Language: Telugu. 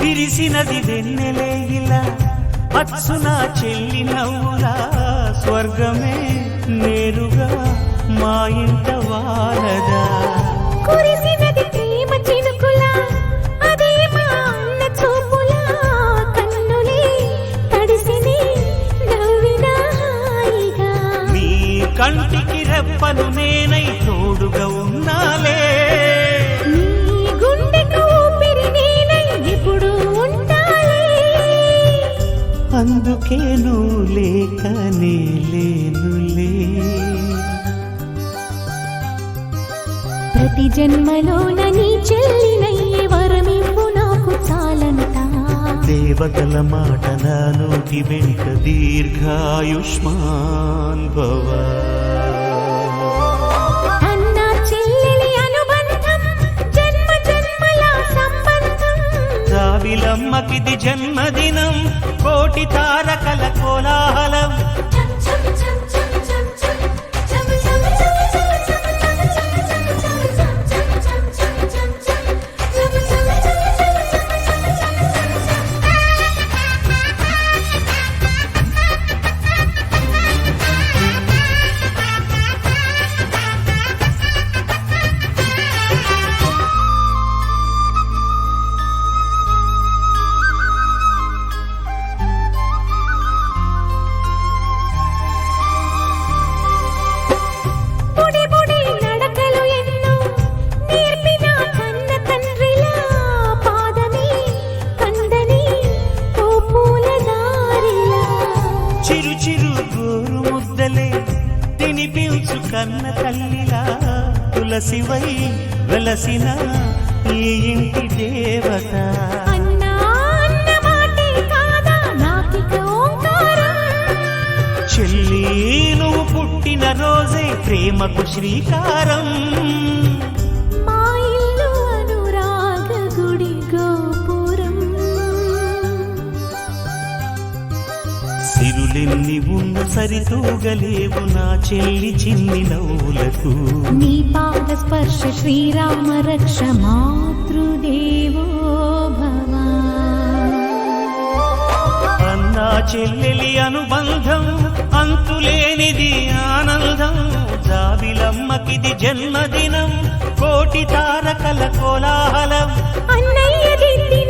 విరిసినది వెన్నెలే ఇలా. అచ్చున చెల్లి నవ్వులా స్వర్గమే నేరుగా మా ఇంట వారదా కురిసినది ప్రతి జన్మలోన నీ చెల్లినయ్యే వరమివ్వు నాకు చాలంటా. దేవతల మాట నా నోటి వెంట దీర్ఘాయుష్మాన్ భవ. రావిలమ్మకిది జన్మదినం కోటి తారకల కోలాహలం. తినిపించు కన్న తల్లిలా తులసివై వెలసిన ఈ ఇంటి దేవత. చెల్లి నువ్వు పుట్టిన రోజే ప్రేమకు శ్రీకారం. సిరులెన్ని ఉన్న సరితూగలేవు నా చెల్లి చిన్ని నవ్వులకు. నీ పాద స్పర్శ శ్రీరామ రక్ష మాతృదేవో భవ. అన్నా చెల్లెలి అనుబంధం అంతులేనిది ఆనందం. జాబిలమ్మకిది జన్మదినం కోటి తారకల కోలాహలం. అన్నయ్య దిద్ది